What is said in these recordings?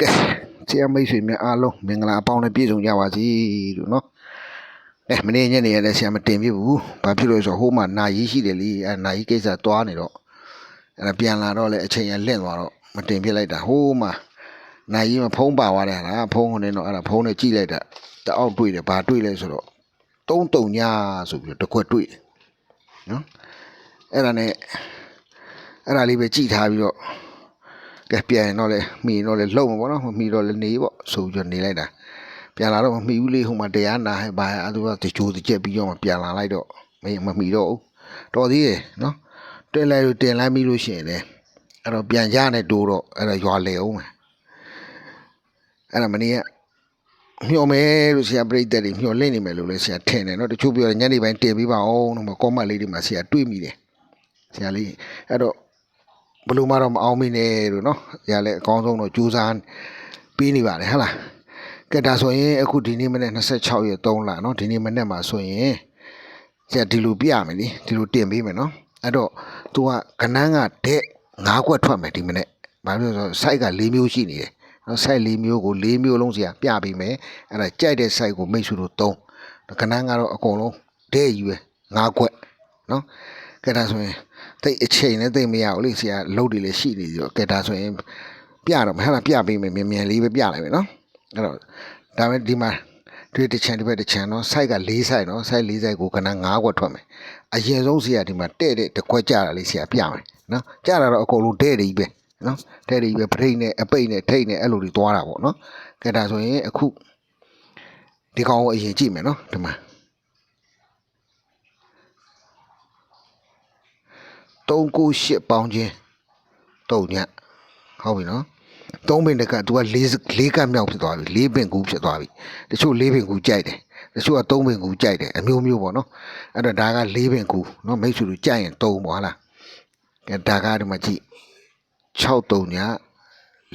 ကဲဆရာမိတ်ဆွေများအားလုံးမင်္ဂလာအပေါင်းနဲ့ပြည့်စုံကြပါစေလို့နော်အဲမနေ့ညနေရတဲ့ဆရာမတင်ပြဘူးဘာဖြစ်လို့လဲဆိုတော့ဟိုမှာနာရီရှိတယ်လေအဲနာရီကိစ္စသွားနေတော့အဲဒါပြန်လာတော့လေအချိန်ရလင့်သွားတော့မတင်ပြလိုက်တာဟိုမှာနာရီမှာဖုံးပါသွားတယ်ဟာဖုံးနေတော့အဲ့ဒါဖုံးနဲ့ကြည့်လိုက်တာတအောက်တွေ့တယ်ဘာတွေ့လဲဆိုတော့တုံးတုံညာဆိုပြီးတော့တစ်ခွက်တွေ့တယ်နော်အဲ့ဒါနဲ့အဲ့ဒါလေးပဲကြည့်ထားပြီးတော့ ကဲပြန်ရင်တော့လေမိရင်တော့လေလုံမှာပေါ့နော်မမိတော့လေနေပေါ့ဆိုပြီးတော့နေလိုက်တာပြန်လာတော့မမိဘူးလေဟိုမှာတရားနာဟဲ့ဘာအဲသူကတချိုးတကြက်ပြီးတော့မှပြန်လာလိုက်တော့မမမိတော့ဘူးတော်သေးတယ်နော်တင်လိုက်လို့တင်လိုက်ပြီလို့ရှိရင်လေအဲ့တော့ပြန်ကြနဲ့တိုးတော့အဲ့တော့ရွာလေအောင်မယ်အဲ့ဒါမနေ့ကမျောမယ်လို့ဆရာပြိတ္တတွေမျောလင့်နေမယ်လို့လည်းဆရာထင်တယ်နော်တချို့ပြောညနေပိုင်းတင်ပြီးပါအောင်တော့မကောမလေးတွေမှာဆရာတွေးမိတယ်ဆရာလေးအဲ့တော့ ဘယ်လို့မှတော့မအောင်မိနဲ့လို့နော်။ရလဲအကောင်းဆုံးတော့ကြိုးစားပြီးနေပါတယ်ဟဟလား။ကဲဒါဆိုရင်အခုဒီနေ့မနေ့26ရက်3လနော်ဒီနေ့မနေ့မှာဆိုရင်ကျဒီလိုပြမယ်လေဒီလိုတင်ပေးမယ်နော်။အဲ့တော့ तू ကကနန်းကတဲ့၅ခွက်ထွက်မယ်ဒီမနေ့။ဘာလို့လဲဆိုတော့ site က၄မျိုးရှိနေတယ်။နော် site ၄မျိုးကို၄မျိုးလုံးစီကပြပေးမယ်။အဲ့ဒါကြိုက်တဲ့ site ကိုမိတ်ဆွေတို့သုံး။ကနန်းကတော့အကုန်လုံးတဲ့ယူပဲ၅ခွက်နော်။ ကဲဒါဆိုရင်တိတ်အချိန်နဲ့တိတ်မရဘူးလေဆရာလှုပ်တွေလည်းရှိနေပြီးတော့ကဲဒါဆိုရင်ပြတော့မဟလားပြပေးမယ်မြန်မြန်လေးပဲပြလိုက်မယ်နော်အဲ့တော့ဒါပေမဲ့ဒီမှာတွေ့တစ်ချန်တစ်ဘက်တစ်ချန်နော် site က၄ site နော် site ၄ site ကိုခဏ9ခွက်ထွက်မယ်အရင်ဆုံးဆရာဒီမှာတဲ့တဲ့တစ်ခွက်ကြတာလေးဆရာပြမယ်နော်ကြတာတော့အကုန်လုံးတဲ့တယ်ကြီးပဲနော်တဲ့တယ်ကြီးပဲပထိတ်နဲ့အပိတ်နဲ့ထိတ်နဲ့အဲ့လိုတွေသွားတာပေါ့နော်ကဲဒါဆိုရင်အခုဒီကောင်ကိုအရင်ကြည့်မယ်နော်ဒီမှာ 398ပေါင်းချင်းတုံညဟုတ်ပြီနော်3ပင်တကသူက4 4ကမြောက်ဖြစ်သွားပြီ4ပင်ကူဖြစ်သွားပြီတချို့4ပင်ကူကြိုက်တယ်တချို့က3ပင်ကူကြိုက်တယ်အမျိုးမျိုးပေါ့နော်အဲ့တော့ဒါက4ပင်ကူနော်မိတ်ဆွေတို့ကြိုက်ရင်3ပေါ့ဟာလားကဲဒါကဒီမှာကြည့်6တုံည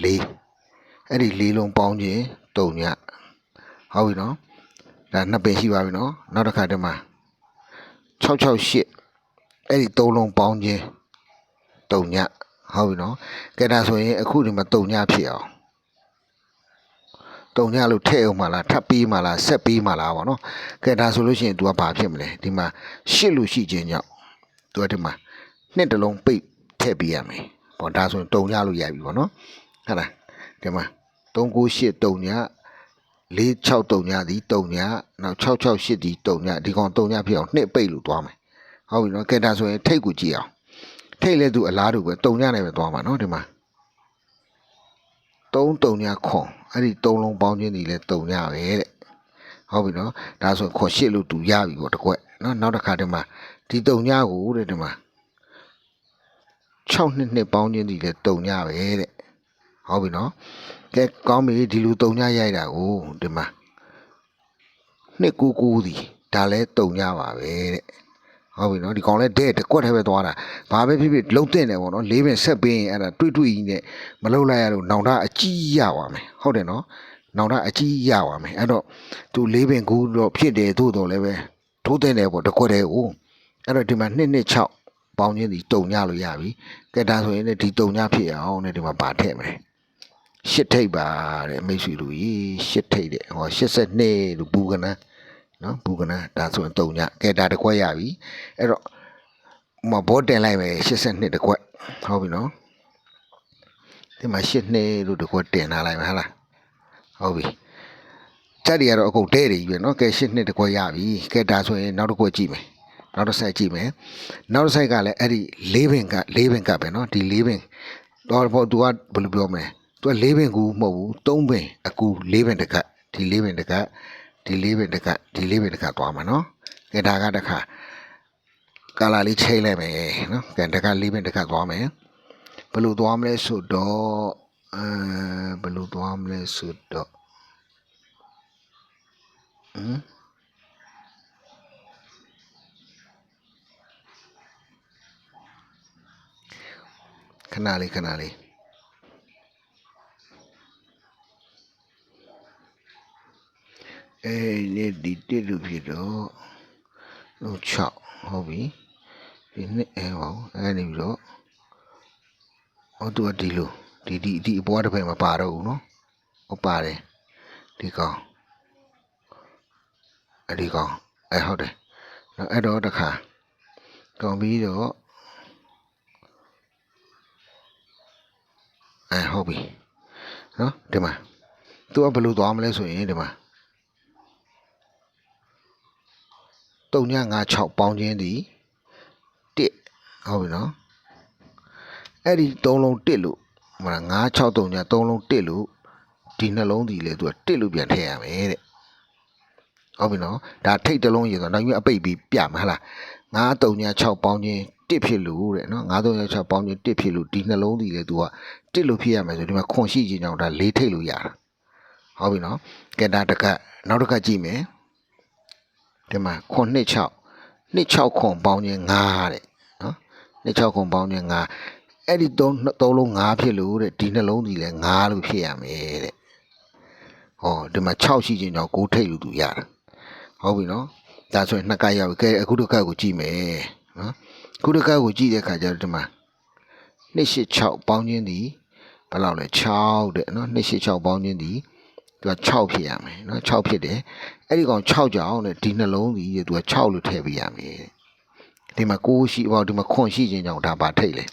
4အဲ့ဒီ4လုံးပေါင်းချင်းတုံညဟုတ်ပြီနော်ဒါနှစ်ပင်ရှိပါပြီနော်နောက်တစ်ခါဒီမှာ668 အဲ့ဒီသုံးလုံးပေါင်းခြင်းတုံညဟုတ်ပြီနော်ကဲဒါဆိုရင်အခုဒီမှာတုံညဖြစ်အောင်တုံညလို့ထည့်အောင်မလားထပ်ပြီးမလားဆက်ပြီးမလားပေါ့နော်ကဲဒါဆိုလို့ရှိရင် तू ကဘာဖြစ်မလဲဒီမှာရှစ်လို့ရှိခြင်းကြောင့် तू ကဒီမှာနှစ်တလုံးပိတ်ထည့်ပေးရမယ်ပေါ့ဒါဆိုရင်တုံညလို့ရပြီပေါ့နော်ဟုတ်လားဒီမှာ398တုံည46တုံညဒီတုံညနောက်668ဒီတုံညဒီကောင်တုံညဖြစ်အောင်နှစ်ပိတ်လို့သွားမယ် ဟုတ်ပြီနော်ကဲဒါဆိုရင်ထိတ်ကိုကြည့်အောင်ထိတ်လဲသူအလားတူပဲတုံညနဲ့ပဲသွားမှာနော်ဒီမှာ3တုံညခွန်အဲ့ဒီ3လုံးပေါင်းခြင်းဒီလဲတုံညပဲတဲ့ဟုတ်ပြီနော်ဒါဆိုခွန်ရှစ်လို့သူရပြီပေါ့တကွက်နော်နောက်တစ်ခါဒီမှာဒီတုံညကိုတဲ့ဒီမှာ6နှစ်နှစ်ပေါင်းခြင်းဒီလဲတုံညပဲတဲ့ဟုတ်ပြီနော်ကဲကောင်းပြီဒီလူတုံညရိုက်တာကိုဒီမှာနှစ်ကူကူဒီဒါလဲတုံညပါပဲတဲ့ ဟုတ်ပြီနော်ဒီကောင်လဲတဲ့တကွက်ထဲပဲသွားတာဘာပဲဖြစ်ဖြစ်လုံတဲ့တယ်ပေါ့နော်လေးပင်ဆက်ပေးရင်အဲ့ဒါတွေးတွေးကြီးနဲ့မလုံလိုက်ရလို့နောင်တအကြီးရပါမယ်ဟုတ်တယ်နော်နောင်တအကြီးရပါမယ်အဲ့တော့သူလေးပင်ကူတော့ဖြစ်တယ်သို့တော်လည်းပဲထိုးတဲ့တယ်ပေါ့တကွက်ထဲကိုအဲ့တော့ဒီမှာ2နှစ်6ပေါင်းချင်းဒီတုံညလို့ရပြီကဲဒါဆိုရင်လည်းဒီတုံညဖြစ်အောင်နဲ့ဒီမှာပါထည့်မယ်ရှစ်ထိပ်ပါတဲ့မိတ်ဆွေတို့ကြီးရှစ်ထိပ်တဲ့ဟော82လို့ဘူးကနန်း နော်ဘူကနာဒါဆိုရင်3ညကဲဒါတစ်ခွက်ရပြီအဲ့တော့မဘောတင်လိုက်မယ်82တစ်ခွက်ဟုတ်ပြီနော်ဒီမှာ82လို့တစ်ခွက်တင်ထားလိုက်မယ်ဟာလားဟုတ်ပြီချက်တွေကတော့အကုန်တဲတွေကြီးပဲနော်ကဲ82တစ်ခွက်ရပြီကဲဒါဆိုရင်နောက်တစ်ခွက်ကြည့်မယ်နောက်တစ်ဆိုင်ကြည့်မယ်နောက်တစ်ဆိုင်ကလည်းအဲ့ဒီ၄ပင်က၄ပင်ကပဲနော်ဒီ၄ပင်တော့ဘော तू ကဘယ်လိုပြောမလဲ तू က၄ပင်ကူမဟုတ်ဘူး၃ပင်အကူ၄ပင်တစ်ကတ်ဒီ၄ပင်တစ်ကတ် ဒီလေးပင်တစ်ခါဒီလေးပင်တစ်ခါသွားမှာနော်ကဲဒါကတစ်ခါကာလာလေးချိန်လိုက်မယ်နော်ကဲတခါလေးပင်တစ်ခါသွားမယ်ဘယ်လိုသွားမလဲဆိုတော့အဲဘယ်လိုသွားမလဲဆိုတော့ဟမ်ခဏလေးခဏလေး အဲနဲ့ဒီတိလူဖြစ်တော့လို့6ဟုတ်ပြီဒီနှစ်အဲပါဘူးအဲနေပြီးတော့ဟောသူကဒီလိုဒီဒီဒီအပွားတစ်ဖက်မပါတော့ဘူးနော်ဟောပါတယ်ဒီကောင်အဲ့ဒီကောင်အဲဟုတ်တယ်နော်အဲ့တော့တခါကောင်ပြီးတော့အဲဟုတ်ပြီနော်ဒီမှာသူကဘယ်လိုသွားမလဲဆိုရင်ဒီမှာ 3956ပေါင်းခြင်းသည်1ဟုတ်ပြီနော်အဲ့ဒီ3လုံး1လို့ဟို9639 3လုံး1လို့ဒီနှလုံးဒီလေသူက1လို့ပြန်ထည့်ရမယ်တဲ့ဟုတ်ပြီနော်ဒါထိတ်တစ်လုံးရေဆိုတော့နောက်ပြီးအပိတ်ပြီးပြမှာဟလား9336ပေါင်းခြင်း1ဖြစ်လို့တဲ့နော်9336ပေါင်းခြင်း1ဖြစ်လို့ဒီနှလုံးဒီလေသူက1လို့ဖြစ်ရမယ်ဆိုဒီမှာခွန်ရှိခြင်းကြောင့်ဒါ၄ထိတ်လို့ရတာဟုတ်ပြီနော်ကဲဒါတစ်ခါနောက်တစ်ခါကြည့်မယ် ဒီမှာခွန်26 26ခွန်ပေါင်းခြင်း5တဲ့နော်26ခွန်ပေါင်းခြင်း5အဲ့ဒီ3 3လုံး5ဖြစ်လို့တဲ့ဒီနှလုံးဒီလေ5လို့ဖြစ်ရမယ်တဲ့ဟောဒီမှာ6ရှိခြင်းကြောင့်6ထိတ်လို့သူရတာဟုတ်ပြီနော်ဒါဆိုရင်နှစ်ကရောက်ပြီကဲအခုတစ်ခါကိုကြည့်မယ်နော်အခုတစ်ခါကိုကြည့်တဲ့အခါကျတော့ဒီမှာ286ပေါင်းခြင်းဒီဘယ်လောက်လဲ6တဲ့နော်286ပေါင်းခြင်းဒီ သူက6ဖြစ်ရမယ်နော်6ဖြစ်တယ်အဲ့ဒီကောင်6ကြောင်တဲ့ဒီနှလုံးဒီသူက6လို့ထည့်ပေးရမယ်တဲ့ဒီမှာ6ရှိပေါ့ဒီမှာခွန်ရှိခြင်းကြောင့်ဒါပါထိတ်လေ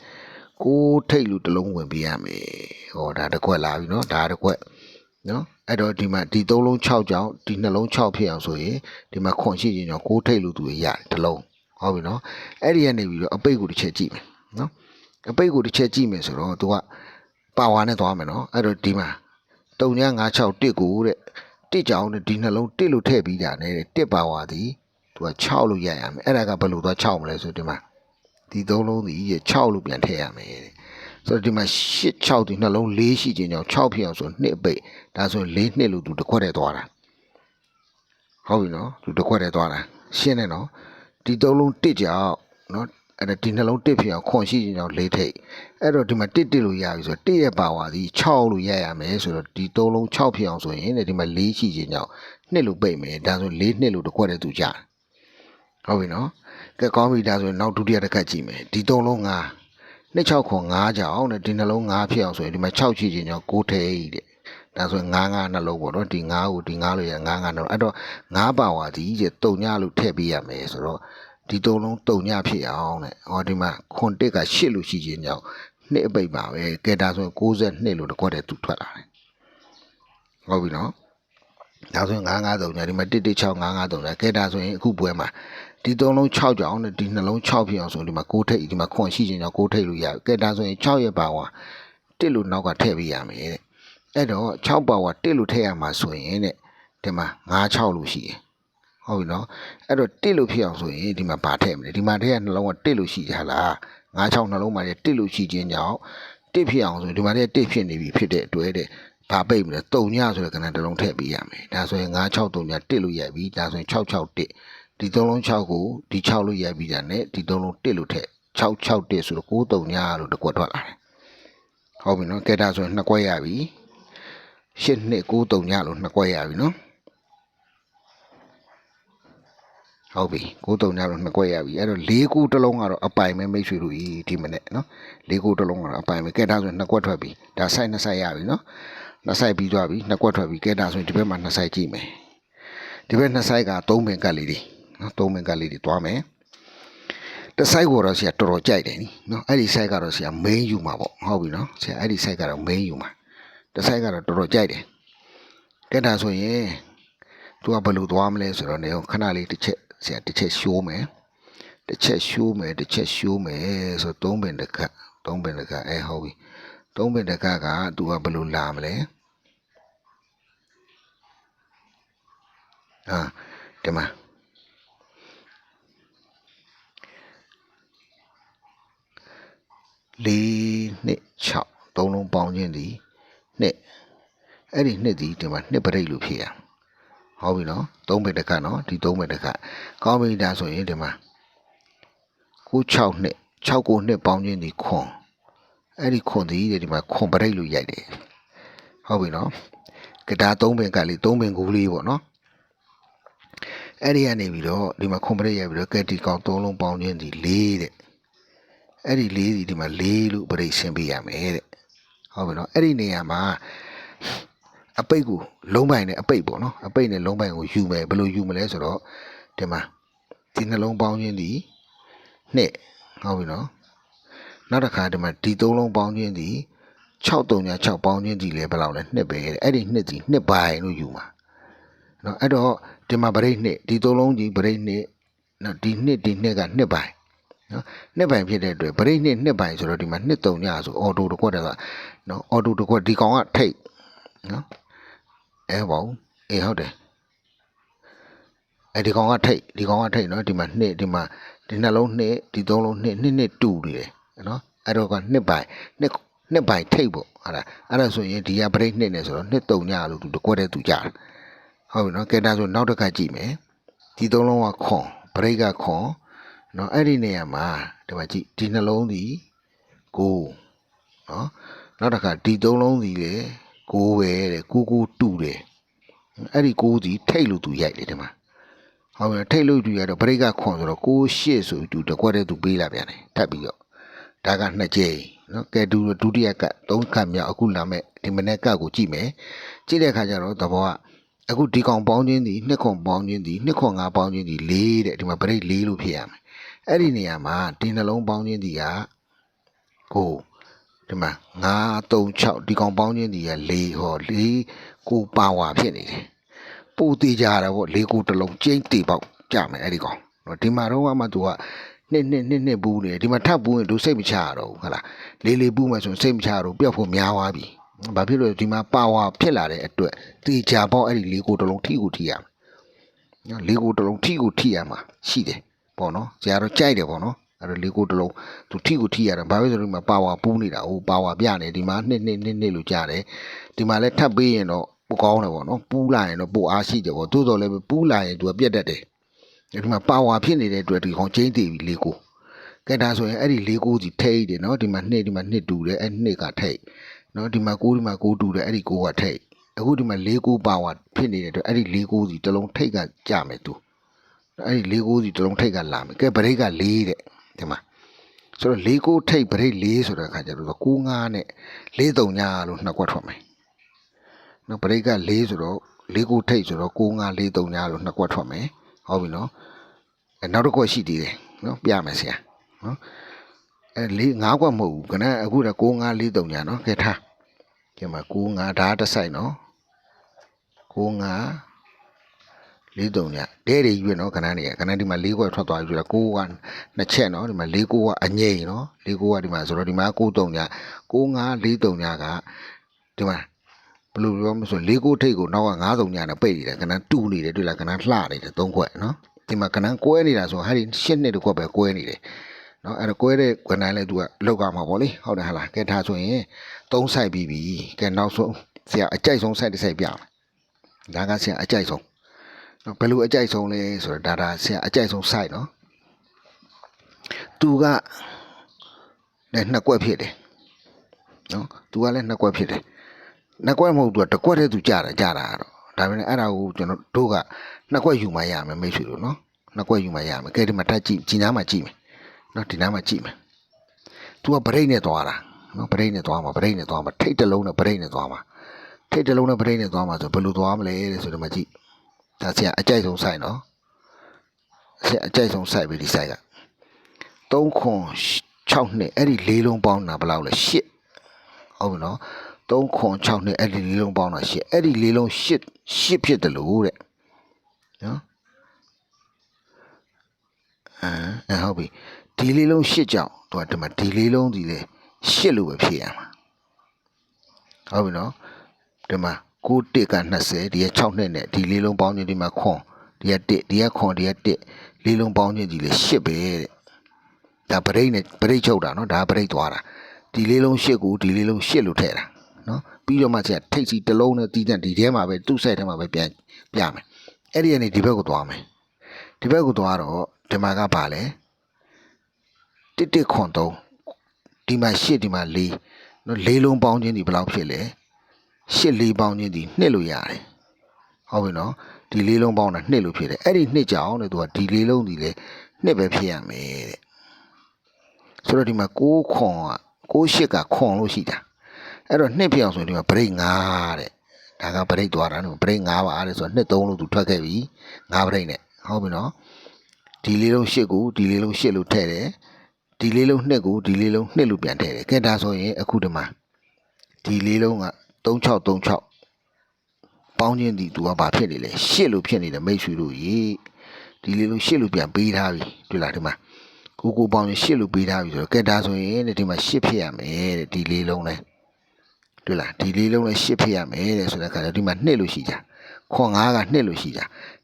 6ထိတ်လို့တစ်လုံးဝင်ပေးရမယ်ဟောဒါတစ်ခွက်လာပြီနော်ဒါတစ်ခွက်နော်အဲ့တော့ဒီမှာဒီ3လုံး6ကြောင်ဒီနှလုံး6ဖြစ်အောင်ဆိုရင်ဒီမှာခွန်ရှိခြင်းကြောင့်6ထိတ်လို့သူရတယ်တစ်လုံးဟုတ်ပြီနော်အဲ့ဒီကနေပြီးတော့အပိတ်ကိုတစ်ချက်ကြည့်မယ်နော်အပိတ်ကိုတစ်ချက်ကြည့်မယ်ဆိုတော့သူကပါဝါနဲ့သွားမယ်နော်အဲ့တော့ဒီမှာ 3956တစ်ကိုတဲ့တစ်ကြောင်နဲ့ဒီနှလုံးတစ်လို့ထည့်ပြီးတာနဲ့တစ်ပါဝါသည်သူက6လို့ရရမယ်အဲ့ဒါကဘယ်လိုသွား6မလဲဆိုဒီမှာဒီသုံးလုံးသည်6လို့ပြန်ထည့်ရမယ်တဲ့ဆိုတော့ဒီမှာ8 6ဒီနှလုံး4ရှိခြင်းကြောင့်6ဖြစ်အောင်ဆိုနှစ်အပိတ်ဒါဆိုရင်4နှစ်လို့သူတစ်ခွက်တည်းသွားတာဟုတ်ပြီနော်သူတစ်ခွက်တည်းသွားတာရှင်းတယ်နော်ဒီသုံးလုံးတစ်ကြောင်နော် အဲ့ဒါဒီနှလုံးတစ်ဖြစ်အောင်ခွန်ရှိခြင်းကြောင့်၄ထိပ်အဲ့တော့ဒီမှာတစ်တစ်လို့ရပြီဆိုတော့တစ်ရဲ့ပါဝါဒီ6လို့ရရမယ်ဆိုတော့ဒီသုံးလုံး6ဖြစ်အောင်ဆိုရင်ဒီမှာ၄ရှိခြင်းကြောင့်နှစ်လို့ပိတ်မယ်ဒါဆို၄နှစ်လို့တစ်ခွက်တည်းသူကြာဟုတ်ပြီနော်ကဲကောင်းပြီဒါဆိုရင်နောက်ဒုတိယတစ်ခါကြည့်မယ်ဒီသုံးလုံး5နှစ်6ခွန်5ကြောင်တဲ့ဒီနှလုံး5ဖြစ်အောင်ဆိုရင်ဒီမှာ6ရှိခြင်းကြောင့်9ထိပ်တဲ့ဒါဆိုရင်9 9နှလုံးပေါ့နော်ဒီ9ကိုဒီ9လို့ရ9 9နှလုံးအဲ့တော့9ပါဝါဒီတဲ့တုံညလို့ထည့်ပေးရမယ်ဆိုတော့ ဒီသုံးလုံးတုံညဖြစ်အောင်တဲ့ဟောဒီမှာခွန်တစ်က8လို့ရှိခြင်းကြောင့်နှစ်အပိတ်ပါပဲကဲဒါဆိုရင်62လို့တကွက်တည်းသူထွက်လာတယ်ဟုတ်ပြီနော်ဒါဆိုရင်953ညဒီမှာ116 953ကဲဒါဆိုရင်အခုပွဲမှာဒီသုံးလုံး6ကြောင်နဲ့ဒီနှလုံး6ဖြစ်အောင်ဆိုဒီမှာ6ထိပ်ဒီမှာခွန်ရှိခြင်းကြောင့်6ထိပ်လို့ရတယ်ကဲဒါဆိုရင်6ရဲ့ပါဝါ1လို့နောက်ကထည့်ပေးရမယ်တဲ့အဲ့တော့6ပါဝါ1လို့ထည့်ရမှာဆိုရင်တဲ့ဒီမှာ9 6လို့ရှိတယ် ဟုတ်ပြီနော်အဲ့တော့1လို့ဖြစ်အောင်ဆိုရင်ဒီမှာပါထည့်မလဲဒီမှာထည့်ရနှလုံးက1လို့ရှိကြလား9 6နှလုံးမှာ1လို့ရှိခြင်းကြောင့်1ဖြစ်အောင်ဆိုဒီမှာတည်း1ဖြစ်နေပြီဖြစ်တဲ့အတွက်တဲ့ဘာပိတ်မလဲ3ညဆိုတဲ့ကဏ္ဍတစ်လုံးထည့်ပေးရမယ်ဒါဆိုရင်9 6 3ည1လို့ရိုက်ပြီဒါဆိုရင်6 6 1ဒီ3လုံး6ကိုဒီ6လို့ရိုက်ပြီးတာနဲ့ဒီ3လုံး1လို့ထည့်6 6 1ဆိုတော့9 3ညလို့တစ်ကွက်ထွက်လာတယ်ဟုတ်ပြီနော်ကဲဒါဆိုရင်နှစ်ကွက်ရပြီ8နှစ်9 3ညလို့နှစ်ကွက်ရပြီနော် ဟုတ်ပြီ9 3ညလို့နှစ်ကွက်ရပြီအဲ့တော့၄ခုတစ်လုံးကတော့အပိုင်ပဲမိတ်ဆွေတို့ဤဒီမနေ့နော်၄ခုတစ်လုံးကတော့အပိုင်ပဲကဲဒါဆိုရင်နှစ်ကွက်ထွက်ပြီဒါ site နှစ် site ရပြီနော်နှစ် site ပြီးသွားပြီနှစ်ကွက်ထွက်ပြီကဲဒါဆိုရင်ဒီဘက်မှာနှစ် site ကြည့်မယ်ဒီဘက်နှစ် site က3ပင်ကတ်လေးတွေနော်3ပင်ကတ်လေးတွေသွားမယ်တစ် site ကိုတော့ဆရာတော်တော်ကြိုက်တယ်နိနော်အဲ့ဒီ site ကတော့ဆရာ main ယူမှာပေါ့ဟုတ်ပြီနော်ဆရာအဲ့ဒီ site ကတော့ main ယူမှာတစ် site ကတော့တော်တော်ကြိုက်တယ်ကဲဒါဆိုရင်သူကဘယ်လိုသွားမလဲဆိုတော့နေခဏလေးတစ်ချက် ဆရာတစ်ချက်ရှိုးမယ်တစ်ချက်ရှိုးမယ်တစ်ချက်ရှိုးမယ်ဆိုသုံးပင်တစ်ခတ်သုံးပင်တစ်ခတ်အဲဟုတ်ပြီသုံးပင်တစ်ခတ်ကသူကဘယ်လိုလာမလဲအာဒီမှာလေးနှစ်6သုံးလုံးပေါင်းခြင်းဒီနှစ်အဲ့ဒီနှစ်ဒီဒီမှာနှစ်ပရိတ်လို့ဖြစ်ရ ဟုတ်ပြီနော်သုံးပင်တစ်ခတ်နော်ဒီသုံးပင်တစ်ခတ်ကောင်းပြီဒါဆိုရင်ဒီမှာ96နှစ်6ကိုနှစ်ပေါင်းခြင်းဒီခွန်အဲ့ဒီခွန်ဒီဒီမှာခွန်ပရိတ်လို့ရိုက်တယ်ဟုတ်ပြီနော်ကဒါသုံးပင်ကလေးသုံးပင်ကူလေးပေါ့နော်အဲ့ဒီကနေပြီးတော့ဒီမှာခွန်ပရိတ်ရိုက်ပြီးတော့ကက်တီကောင်သုံးလုံးပေါင်းခြင်းဒီ၄တဲ့အဲ့ဒီ၄ဒီဒီမှာ၄လို့ပရိတ်ရှင်းပေးရမယ်တဲ့ဟုတ်ပြီနော်အဲ့ဒီနေရာမှာ အပိတ်ကိုလုံးပိုင်နဲ့အပိတ်ပေါ့နော်အပိတ်နဲ့လုံးပိုင်ကိုယူမယ်ဘယ်လိုယူမလဲဆိုတော့ဒီမှာဒီနှလုံးပေါင်းခြင်းဒီနှစ်ဟုတ်ပြီနော်နောက်တစ်ခါဒီမှာဒီသုံးလုံးပေါင်းခြင်းဒီ6 3ည6ပေါင်းခြင်းဒီလေဘယ်လောက်လဲနှစ်ပဲတဲ့အဲ့ဒီနှစ်ဒီနှစ်ပိုင်လို့ယူမှာနော်အဲ့တော့ဒီမှာဗရိတ်နှစ်ဒီသုံးလုံးကြီးဗရိတ်နှစ်နော်ဒီနှစ်ဒီနှစ်ကနှစ်ပိုင်နော်နှစ်ပိုင်ဖြစ်တဲ့အတွက်ဗရိတ်နှစ်နှစ်ပိုင်ဆိုတော့ဒီမှာနှစ်3ညဆိုအော်တိုတစ်ခွက်တည်းကနော်အော်တိုတစ်ခွက်ဒီကောင်ကထိတ် နော်အဲပေါ့အေးဟုတ်တယ်အဲဒီကောင်ကထိတ်ဒီကောင်ကထိတ်နော်ဒီမှာနှစ်ဒီမှာဒီနှလုံးနှစ်ဒီသုံးလုံးနှစ်နှစ်နှစ်တူနေတယ်နော်အဲ့တော့ကနှစ်ပိုင်နှစ်နှစ်ပိုင်ထိတ်ပေါ့ဟာလားအဲ့ဒါဆိုရင်ဒီကပရိတ်နှစ်နဲ့ဆိုတော့နှစ်တုံညလို့သူတကွက်တဲ့သူကြာဟုတ်ပြီနော်ကဲဒါဆိုနောက်တစ်ခါကြည့်မယ်ဒီသုံးလုံးကခွန်ပရိတ်ကခွန်နော်အဲ့ဒီနေရာမှာဒီမှာကြည့်ဒီနှလုံးဒီကိုနော်နောက်တစ်ခါဒီသုံးလုံးဒီလေ ကိုပဲတဲ့ကိုကိုတူတယ်အဲ့ဒီကိုးစီထိတ်လို့သူရိုက်တယ်ဒီမှာဟုတ်ပြီထိတ်လို့သူရတော့ဗရိတ်ကခွန်ဆိုတော့ကိုးရှစ်ဆိုသူတကွက်တဲ့သူပေးလာပြန်တယ်ထပ်ပြီးတော့ဒါကနှစ်ကြိမ်နော်ကဲဒုဒုတိယကသုံးခတ်မြောက်အခုလာမဲ့ဒီမနေ့ကကိုကြည့်မယ်ကြည့်တဲ့အခါကျတော့သဘောကအခုဒီကောင်ပေါင်းခြင်းဒီနှစ်ခွန်ပေါင်းခြင်းဒီနှစ်ခွန်ငါပေါင်းခြင်းဒီ၄တဲ့ဒီမှာဗရိတ်၄လို့ဖြစ်ရမယ်အဲ့ဒီနေရာမှာဒီနှလုံးပေါင်းခြင်းဒီကကို ဒီမှာ9 3 6ဒီကောင်ပေါင်းခြင်းဒီက၄ဟော၄ကိုပါဝါဖြစ်နေတယ်ပူသေးကြတာပေါ့လေးကိုတစ်လုံးကျင်းတီပေါက်ကြမယ်အဲ့ဒီကောင်နော်ဒီမှာတော့မှသူကနှစ်နှစ်နှစ်နှစ်ဘူးနေဒီမှာထပ်ဘူးရင်သူစိတ်မချရတော့ဘူးဟုတ်လားလေးလေးဘူးမှဆိုစိတ်မချရတော့ပျောက်ဖို့များသွားပြီဘာဖြစ်လို့လဲဒီမှာပါဝါဖြစ်လာတဲ့အတွက်တေချာပေါ့အဲ့ဒီလေးကိုတစ်လုံးထိကိုထိရမယ်နော်လေးကိုတစ်လုံးထိကိုထိရမှာရှိတယ်ပေါ့နော်ဇာတော့ကြိုက်တယ်ပေါ့နော် အဲ့တော့လေးကိုတစ်လုံးသူထိကိုထိရတယ်ဘာဖြစ်လို့လဲဆိုတော့ဒီမှာပါဝါပူးနေတာဟိုပါဝါပြနေဒီမှာနှစ်နှစ်နှစ်နှစ်လို့ကြားတယ်ဒီမှာလည်းထပ်ပေးရင်တော့ပိုကောင်းတယ်ပေါ့နော်ပူးလာရင်တော့ပိုအားရှိတယ်ပေါ့သို့တော်လည်းပဲပူးလာရင်သူကပြက်တတ်တယ်ဒီမှာပါဝါဖြစ်နေတဲ့အတွက်ဒီကောင်ချင်းတည်ပြီလေးကိုကဲဒါဆိုရင်အဲ့ဒီလေးကိုစီထိတ်တယ်နော်ဒီမှာနှစ်ဒီမှာနှစ်တူတယ်အဲ့နှစ်ကထိတ်နော်ဒီမှာကိုဒီမှာကိုတူတယ်အဲ့ဒီကိုကထိတ်အခုဒီမှာလေးကိုပါဝါဖြစ်နေတဲ့အတွက်အဲ့ဒီလေးကိုစီတစ်လုံးထိတ်ကကြမယ်သူအဲ့ဒီလေးကိုစီတစ်လုံးထိတ်ကလာမယ်ကဲဗရိတ်ကလေးတဲ့ ဒီမှာဆိုတော့လေးကိုထိတ်ဗရိတ်လေးဆိုတဲ့အခါကျတော့ကိုငါးနဲ့လေးတုံညာလို့နှစ်ခွက်ထွက်မယ်နော်ပရိတ်က၄ဆိုတော့၄ကိုထိတ်ဆိုတော့9 5 4 3ညာလို့နှစ်ကွက်ထွက်မယ်ဟုတ်ပြီနော်အဲနောက်တစ်ကွက်ရှိသေးတယ်နော်ပြမယ်ဆရာနော်အဲ၄၅ကွက်မဟုတ်ဘူးခဏအခုတော့9 5 4 3ညာနော်ကဲထားဒီမှာ9 5ဒါတစ်ဆိုင်နော်9 5 4 3ညာဒဲတွေရွေးနော်ခဏနေရခဏဒီမှာ၄ကွက်ထွက်သွားပြီဆိုတော့9ကနှစ်ချက်နော်ဒီမှာ၄ကိုကအငိမ့်နော်၄ကိုကဒီမှာဆိုတော့ဒီမှာ9 3ညာ9 5 4 3ညာကဒီမှာဘယ်လိုပြောမလဲဆိုလေးကိုထိတ်ကိုနောက်က90ညနဲ့ပိတ်နေတယ်ကနန်းတူနေတယ်တွေ့လားကနန်းလှနေတယ်သုံးခွက်နော်ဒီမှာကနန်းကွဲနေတာဆိုဟာဒီရှစ်နှစ်တစ်ခွက်ပဲကွဲနေတယ်နော်အဲ့တော့ကွဲတဲ့ကွနန်းလဲသူကလောက်ကမှာပေါ့လေဟုတ်တယ်ဟလားကဲဒါဆိုရင်သုံးဆိုင်ပြီးပြီကဲနောက်ဆုံးဆရာအကြိုက်ဆုံးဆိုင်တစ်ဆိုင်ပြမယ်ဒါကဆရာအကြိုက်ဆုံး နော်ဘယ်လိုအကြိုက်ဆုံးလဲဆိုတော့ဒါဒါဆရာအကြိုက်ဆုံးဆိုင်နော်သူကလည်းနှစ်ကွက်ဖြစ်တယ်နော်သူကလည်းနှစ်ကွက်ဖြစ်တယ်နှစ်ကွက်မဟုတ်သူကတစ်ကွက်တည်းသူကြတာကြတာကတော့ဒါပေမဲ့အဲ့ဒါကိုကျွန်တော်တို့ကနှစ်ကွက်ယူမှရမယ်မိတ်ဆွေတို့နော်နှစ်ကွက်ယူမှရမယ်ကဲဒီမှာတက်ကြည့်ဒီနားမှာကြည့်မယ်နော်ဒီနားမှာကြည့်မယ်သူကဗရိတ်နဲ့သွားတာနော်ဗရိတ်နဲ့သွားမှာဗရိတ်နဲ့သွားမှာထိတ်တစ်လုံးနဲ့ဗရိတ်နဲ့သွားမှာထိတ်တစ်လုံးနဲ့ဗရိတ်နဲ့သွားမှာဆိုဘယ်လိုသွားမလဲတဲ့ဆိုတော့မကြည့် ဒါဆရာအကြိုက်ဆုံးဆိုင်နော်ဆရာအကြိုက်ဆုံးဆိုင်ပဲဒီဆိုင်က3ခွန်6နှစ်အဲ့ဒီလေးလုံးပေါင်းတာဘယ်လောက်လဲ8ဟုတ်ပြီနော်3ခွန်6နှစ်အဲ့ဒီလေးလုံးပေါင်းတာရှစ်အဲ့ဒီလေးလုံးရှစ်ရှစ်ဖြစ်တယ်လို့တဲ့နော်အဲအဲဟုတ်ပြီဒီလေးလုံးရှစ်ကြောင့်သူကဒီမှာဒီလေးလုံးဒီလေရှစ်လို့ပဲဖြစ်ရမှာဟုတ်ပြီနော်ဒီမှာ 9တစ်က20ဒီက6နှစ်နဲ့ဒီလေးလုံးပေါင်းခြင်းဒီမှာခွန်ဒီက1ဒီကခွန်ဒီက1လေးလုံးပေါင်းခြင်းဒီလေရှစ်ပဲတဲ့ဒါပရိတ်နဲ့ပရိတ်ချုပ်တာနော်ဒါပရိတ်သွားတာဒီလေးလုံးရှစ်ကိုဒီလေးလုံးရှစ်လို့ထည့်တာနော်ပြီးတော့မှကျထိတ်စီတစ်လုံးနဲ့တီးတဲ့ဒီထဲမှာပဲသူ့ဆိုင်ထဲမှာပဲပြန်ပြမယ်အဲ့ဒီကနေဒီဘက်ကိုသွားမယ်ဒီဘက်ကိုသွားတော့ဒီမှာကပါလဲတစ်တစ်ခွန်သုံးဒီမှာရှစ်ဒီမှာလေးနော်လေးလုံးပေါင်းခြင်းဒီဘယ်လောက်ဖြစ်လဲ ရှစ်လေးပေါင်းခြင်းဒီနှစ်လို့ရတယ်ဟုတ်ပြီနော်ဒီလေးလုံးပေါင်းတာနှစ်လို့ဖြစ်တယ်အဲ့ဒီနှစ်ကြောင်တဲ့သူကဒီလေးလုံးဒီလေနှစ်ပဲဖြစ်ရမယ်တဲ့ဆိုတော့ဒီမှာ6ခွန်က6ရှစ်ကခွန်လို့ရှိတာအဲ့တော့နှစ်ပြအောင်ဆိုရင်ဒီမှာ break 9တဲ့ဒါကပရိတ်သွားတာနော်ပရိတ်၅ပါတဲ့ဆိုတော့နှစ်သုံးလို့သူထွက်ခဲ့ပြီ၅ပရိတ်နဲ့ဟုတ်ပြီနော်ဒီလေးလုံး၈ကိုဒီလေးလုံး၈လို့ထည့်တယ်ဒီလေးလုံး2ကိုဒီလေးလုံး2လို့ပြန်ထည့်တယ်ကဲဒါဆိုရင်အခုဒီမှာဒီလေးလုံးက 3636ပေါင်းချင်းဒီသူကဘာဖြစ်နေလဲ၈လို့ဖြစ်နေတယ်မိတ်ဆွေတို့ရေဒီလေးလုံး၈လို့ပြန်ပေးထားပြီတွေ့လားဒီမှာကိုကိုပေါင်းရင်၈လို့ပေးထားပြီဆိုတော့ကဲဒါဆိုရင်တဲ့ဒီမှာ၈ဖြစ်ရမယ်တဲ့ဒီလေးလုံးလဲတွေ့လားဒီလေးလုံးလည်းရှစ်ဖြစ်ရမယ်တဲ့ဆိုတဲ့အခါကျတော့ဒီမှာနှစ်လို့ရှိကြခွန်9ကနှစ်လို့ရှိကြ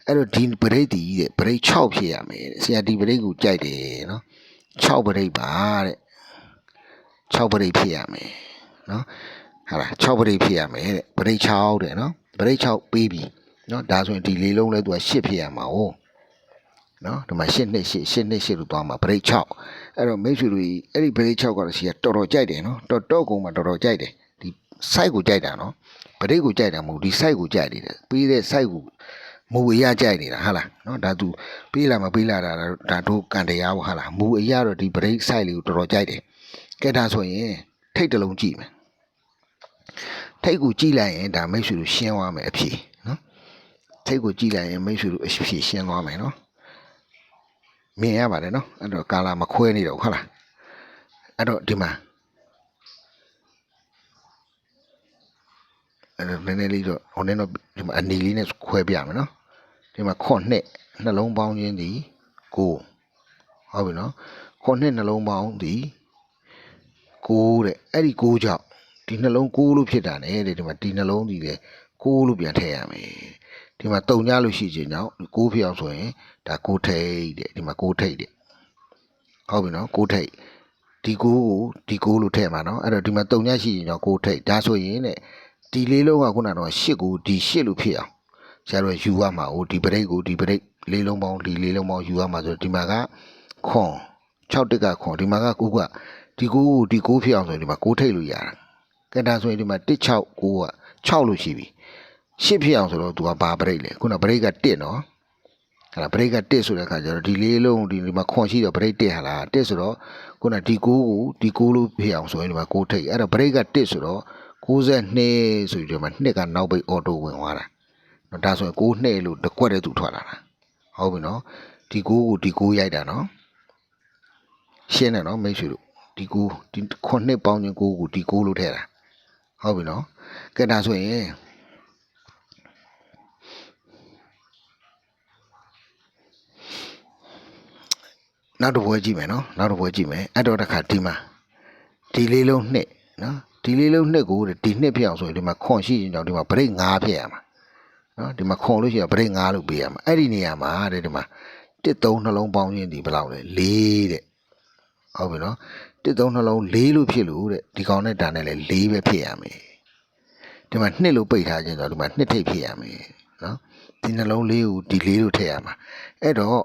အဲ့တော့ဒီပရိတ်တီကြီးတဲ့ပရိတ်6ဖြစ်ရမယ်တဲ့ဆရာဒီပရိတ်ကိုကြိုက်တယ်နော်6ပရိတ်ပါတဲ့6ပရိတ်ဖြစ်ရမယ်နော် ဟာလား6ပရိတ်ဖြစ်ရမယ်တဲ့ပရိတ်6တဲ့နော်ပရိတ်6ပေးပြီနော်ဒါဆိုရင်ဒီလေးလုံးလည်းသူကရှစ်ဖြစ်ရမှာ哦နော်ဒီမှာရှစ်နှစ်ရှစ်ရှစ်နှစ်ရှစ်လို့သွားမှာပရိတ်6အဲ့တော့မိတ်ဆွေတို့ကြီးအဲ့ဒီပရိတ်6ကတော့ဆရာတော်တော်ကြိုက်တယ်နော်တော်တော်ကုန်မှာတော်တော်ကြိုက်တယ်ဒီ site ကိုကြိုက်တာနော်ပရိတ်ကိုကြိုက်တာမဟုတ်ဒီ site ကိုကြိုက်နေတယ်ပြီးတဲ့ site ကိုမူအရာကြိုက်နေတာဟာလားနော်ဒါသူပေးလာမပေးလာတာဒါတို့ကန်တရားပေါ့ဟာလားမူအရာတော့ဒီပရိတ် site လေးကိုတော်တော်ကြိုက်တယ်ကဲဒါဆိုရင်ထိတ်တစ်လုံးကြည့်မယ် ထိတ်ကိုကြည့်လိုက်ရင်ဒါမိတ်ဆွေတို့ရှင်းသွားမယ်အဖြေနော်ထိတ်ကိုကြည့်လိုက်ရင်မိတ်ဆွေတို့အဖြေရှင်းသွားမယ်နော်မြင်ရပါတယ်နော်အဲ့တော့ကာလာမခွဲနေတော့ဟုတ်လားအဲ့တော့ဒီမှာအဲ့တော့နည်းနည်းလေးတော့ဟိုနည်းတော့ဒီမှာအနီလေးနဲ့ခွဲပြမယ်နော်ဒီမှာခွန်နှစ်နှလုံးပေါင်းခြင်းဒီကိုဟုတ်ပြီနော်ခွန်နှစ်နှလုံးပေါင်းဒီကိုတဲ့အဲ့ဒီကိုကြောင့် ဒီနှလုံးကိုလို့ဖြစ်တာ ਨੇ တဲ့ဒီမှာဒီနှလုံးဒီလေကိုလို့ပြန်ထည့်ရမယ်ဒီမှာတုံကြလို့ရှိခြင်းကြောင့်ကိုဖြစ်အောင်ဆိုရင်ဒါကိုထိတ်တဲ့ဒီမှာကိုထိတ်တဲ့ဟုတ်ပြီနော်ကိုထိတ်ဒီကိုကိုဒီကိုလို့ထည့်မှာနော်အဲ့တော့ဒီမှာတုံကြရှိခြင်းကြောင့်ကိုထိတ်ဒါဆိုရင်တဲ့ဒီလေးလုံးကခုနကတော့ရှစ်ကိုဒီရှစ်လို့ဖြစ်အောင်ဆရာတို့ယူရမှာဟိုဒီပရိတ်ကိုဒီပရိတ်လေးလုံးပေါင်းဒီလေးလုံးပေါင်းယူရမှာဆိုတော့ဒီမှာကခွန်6တက်ကခွန်ဒီမှာက9ကဒီ9ကိုဒီ9ဖြစ်အောင်ဆိုရင်ဒီမှာ9ထိတ်လို့ရတာ ကဲဒါဆိုရင်ဒီမှာ1 6 9က6လို့ရှိပြီရှစ်ဖြစ်အောင်ဆိုတော့သူကဘာပရိတ်လဲခုနပရိတ်က1နော်ဟာလားပရိတ်က1ဆိုတဲ့အခါကျတော့ဒီလေးလုံးဒီဒီမှာခွန်ရှိတော့ပရိတ်1ဟာလား1ဆိုတော့ခုနဒီ9ကိုဒီ9လို့ဖြစ်အောင်ဆိုရင်ဒီမှာ9ထိတ်အဲ့တော့ပရိတ်က1ဆိုတော့62ဆိုပြီးတော့မှနှစ်ကနောက်ပိတ်အော်တိုဝင်သွားတာ။နော်ဒါဆိုရင်6နှစ်လို့တကွက်တဲ့သူထွက်လာတာ။ဟုတ်ပြီနော်။ဒီ6ကိုဒီ6ရိုက်တာနော်။ရှင်းတယ်နော်မိတ်ဆွေတို့ဒီ6ဒီ9နှစ်ပေါင်းချင်း6ကိုဒီ6လို့ထည့်တာ။ ဟုတ်ပြီနော်။ကဲဒါဆိုရင်နောက်တစ်ပွဲကြည့်မယ်နော်နောက်တစ်ပွဲကြည့်မယ်အဲ့တော့တစ်ခါဒီမှာဒီလေးလုံးနှစ်နော်ဒီလေးလုံးနှစ်ကိုတဲ့ဒီနှစ်ဖြစ်အောင်ဆိုရင်ဒီမှာခွန်ရှိရင်ကြောင့်ဒီမှာဘရိတ်5ဖြစ်ရမှာနော်ဒီမှာခွန်လို့ရှိရင်ဘရိတ်5လို့ပေးရမှာအဲ့ဒီနေရာမှာတဲ့ဒီမှာ1 3နှလုံးပေါင်းခြင်းဒီဘယ်လောက်လဲ4တဲ့ဟုတ်ပြီနော် 1 3နှလုံး4လို့ဖြစ်လို့တဲ့ဒီကောင်နဲ့တန်နဲ့လဲ4ပဲဖြစ်ရမယ်ဒီမှာနှစ်လို့ပိတ်ထားခြင်းဆိုတော့ဒီမှာနှစ်ထိပ်ဖြစ်ရမယ်နော်ဒီနှလုံးလေးကိုဒီ4လို့ထည့်ရမှာအဲ့တော့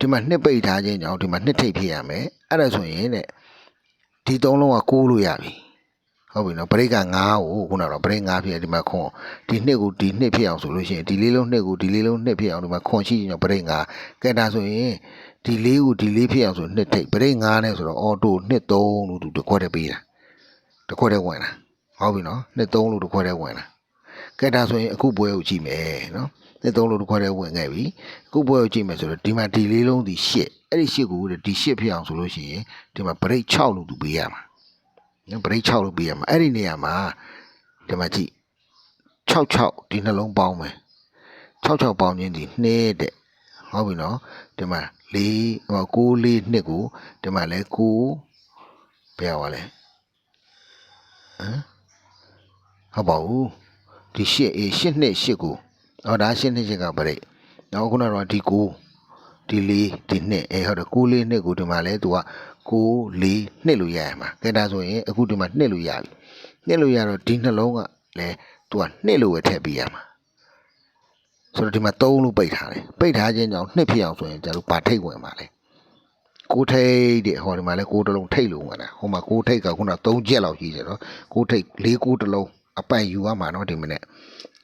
ဒီမှာနှစ်ပိတ်ထားခြင်းကြောင့်ဒီမှာနှစ်ထိပ်ဖြစ်ရမယ်အဲ့ဒါဆိုရင်တဲ့ဒီသုံးလုံးက6လို့ရပြီဟုတ်ပြီနော်ဘရိတ်က9ကိုခုနကတော့ဘရိတ်9ဖြစ်ဒီမှာခွန်ဒီနှစ်ကိုဒီနှစ်ဖြစ်အောင်ဆိုလို့ရှိရင်ဒီလေးလုံးနှစ်ကိုဒီလေးလုံးနှစ်ဖြစ်အောင်ဒီမှာခွန်ရှိရင်ဘရိတ်9ကဲဒါဆိုရင် ဒီလေးကိုဒီလေးဖြစ်အောင်ဆိုနှစ်ထိပ်ဘရိတ်9နဲ့ဆိုတော့အော်တိုနှစ်3လို့သူတစ်ခွက်တည်းပေးတာတစ်ခွက်တည်းဝင်လာဟုတ်ပြီနော်နှစ်3လို့တစ်ခွက်တည်းဝင်လာကဲဒါဆိုရင်အခုပွဲကိုကြည့်မယ်နော်နှစ်3လို့တစ်ခွက်တည်းဝင်ခဲ့ပြီအခုပွဲကိုကြည့်မယ်ဆိုတော့ဒီမှာဒီလေးလုံးဒီ8အဲ့ဒီ8ကိုဒီ8ဖြစ်အောင်ဆိုလို့ရှိရင်ဒီမှာဘရိတ်6လို့သူပေးရမှာနော်ပရိတ်6လို့ပြရမှာအဲ့ဒီနေရာမှာဒီမှာကြည့်66ဒီနှလုံးပေါင်းမယ်66ပေါင်းခြင်းဒီ2တဲ့ ဟုတ်ပြီနော်ဒီမှာ4ဟို6 4နှစ်ကိုဒီမှာလဲ9ဘယ်ရောက်လဲဟမ်ဟုတ်ပါဘူးဒီ8အေး8နှစ်8ကိုဟောဒါ8နှစ်8ကပရိတ်နောက်ခုနကတော့ဒီ9ဒီလေးဒီနှစ်အဲဟုတ်တယ်9လေးနှစ်ကိုဒီမှာလဲသူက9 4နှစ်လို့ရရမှာကဲဒါဆိုရင်အခုဒီမှာနှစ်လို့ရပြီနှစ်လို့ရတော့ဒီနှလုံးကလည်းသူကနှစ်လို့ပဲထည့်ပေးရမှာ ဆိုတော့ဒီမှာ3လို့ပိတ်ထားတယ်ပိတ်ထားခြင်းကြောင့်နှစ်ဖြစ်အောင်ဆိုရင်ကျတို့ပါထိတ်ဝင်ပါလေကိုထိတ်တဲ့ဟောဒီမှာလဲကိုတလုံးထိတ်လို့ဝင်တာဟိုမှာကိုထိတ်ကခုန3ချက်လောက်ရှိတယ်နော်ကိုထိတ်၄ကိုတလုံးအပိုင်ယူရမှာနော်ဒီမနေ့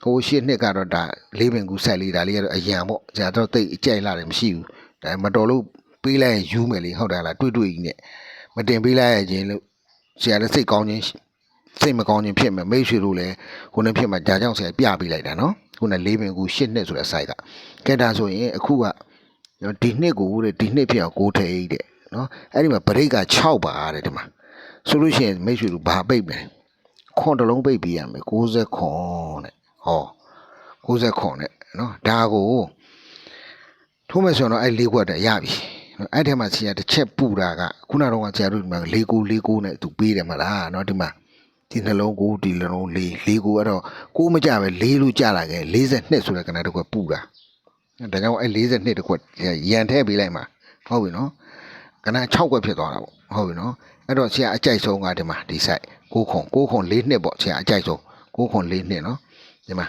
ဟိုရှစ်နှစ်ကတော့ဒါလေးပင်ကူဆက်လေးဒါလေးကတော့အရန်ပေါ့ဇာတော့တိတ်အကြိုက်လာတယ်မရှိဘူးဒါမတော်လို့ပေးလိုက်ရင်ယူမယ်လေဟုတ်တယ်လားတွေ့တွေ့ကြီးနဲ့မတင်ပေးလိုက်ရခြင်းလို့ဆရာလည်းစိတ်ကောင်းခြင်းစိတ်မကောင်းခြင်းဖြစ်မယ်မိတ်ဆွေတို့လည်းခုနှစ်ဖြစ်မှာကြာကြောင်ဆရာပြပေးလိုက်တာနော် ခုနလေးပင်ကူ၈နှစ်ဆိုတဲ့ site ကကဲဒါဆိုရင်အခုကဒီနှစ်ကိုတဲ့ဒီနှစ်ဖြစ်အောင်ကိုထိတ်တဲ့နော်အဲ့ဒီမှာဗရိတ်က6ပါတဲ့ဒီမှာဆိုလို့ရှိရင်မိတ်ဆွေတို့ဘာပိတ်မလဲခွန်တစ်လုံးပိတ်ပြီးရမယ်60ခွန်တဲ့ဟော60ခွန်တဲ့နော်ဒါကိုထိုးမယ်ဆိုတော့အဲ့လေးခွက်တည်းရပြီနော်အဲ့ထဲမှာဆရာတစ်ချက်ပူတာကခုနကတော့ဆရာတို့ဒီမှာ၄ကူ၄ကူနဲ့သူပေးတယ်မလားနော်ဒီမှာ ဒီနှလုံးကိုဒီနှလုံးလေးလေးကိုအဲ့တော့ကိုမကြပဲလေးလို့ကြလာခဲ့42ဆိုတဲ့ကဏ္ဍတစ်ခွက်ပူတာဒါကြောင့်အဲ့42တစ်ခွက်ရန်ထည့်ပေးလိုက်မှာဟုတ်ပြီနော်ကဏ္ဍ6ခွက်ဖြစ်သွားတာပေါ့ဟုတ်ပြီနော်အဲ့တော့ဆရာအကြိုက်ဆုံးကဒီမှာဒီ site 6ခွန်6ခွန်4နှစ်ပေါ့ဆရာအကြိုက်ဆုံး6ခွန်4နှစ်နော်ဒီမှာ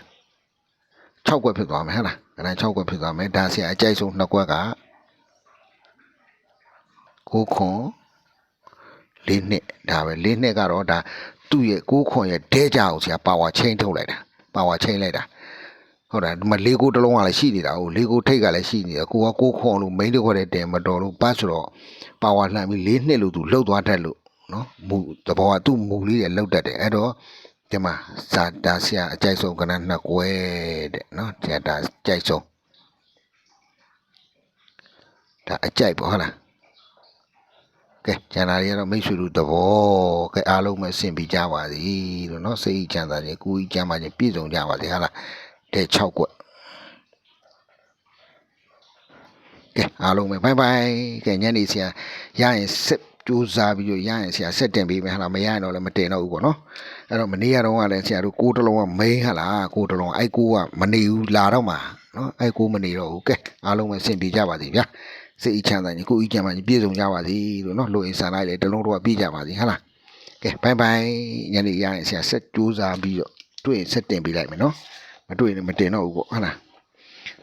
6ခွက်ဖြစ်သွားမယ်ဟဲ့လားကဏ္ဍ6ခွက်ဖြစ်သွားမယ်ဒါဆရာအကြိုက်ဆုံး2ခွက်က6ခွန်လေးနှစ်ဒါပဲလေးနှစ်ကတော့ဒါ သူ့ရဲ့ကိုးခွန်ရဲ့ဒဲကြအောင်ဆရာပါဝါချင်းထုတ်လိုက်တာပါဝါချင်းလိုက်တာဟုတ်တယ်ဒီမှာလေးကိုတစ်လုံးကလည်းရှိနေတာဟုတ်လေးကိုထိတ်ကလည်းရှိနေတယ်ကိုကကိုးခွန်လို့မိန်းတစ်ခွက်တည်းတင်မတော်လို့ပတ်ဆိုတော့ပါဝါလှမ်းပြီးလေးနှစ်လို့သူလှုပ်သွားတတ်လို့နော်မူသဘောကသူ့မူလေးတွေလှုပ်တတ်တယ်အဲ့တော့ဒီမှာစာတာဆရာအကြိုက်ဆုံးကဏ္ဍနှစ်ကွဲတဲ့နော်ဆရာတာအကြိုက်ဆုံးဒါအကြိုက်ပေါ့ဟုတ်လား ကဲကျန်တာတွေကတော့မိတ်ဆွေတို့သဘောကဲအားလုံးပဲဆင်ပြီးကြပါစေလို့เนาะစိတ်ချမ်းသာခြင်းကိုယ်ကြီးချမ်းသာခြင်းပြည့်စုံကြပါစေဟာလားတဲ့6ကွက်ကဲအားလုံးပဲဘိုင်ဘိုင်ကဲညနေဆရာရရင်ဆက်ကြိုးစားပြီးတော့ရရင်ဆရာဆက်တင်ပေးမယ်ဟာလားမရရင်တော့လည်းမတင်တော့ဘူးပေါ့နော်အဲ့တော့မနေ့ကတော့ကလည်းဆရာတို့ကိုးတစ်လုံးက main ဟာလားကိုးတစ်လုံးအဲ့ကိုးကမနေဘူးလာတော့မှာနော်အဲ့ကိုးမနေတော့ဘူးကဲအားလုံးပဲဆင်ပြေကြပါစေဗျာ စိတ်အချမ်းသာကြီးကိုယ်အချမ်းသာကြီးပြည့်စုံကြပါစေလို့နော်လိုအင်ဆန်လိုက်လေတလုံးတော့ပြည့်ကြပါစေဟုတ်လားကဲဘိုင်ဘိုင်ညနေရရင်ဆရာဆက်ကြိုးစားပြီးတော့တွေ့ရင်ဆက်တင်ပေးလိုက်မယ်နော်မတွေ့ရင်မတင်တော့ဘူးပေါ့ဟုတ်လား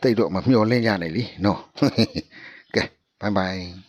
တိတ်တော့မမျောလင့်ကြနဲ့လीနော်ကဲဘိုင်ဘိုင်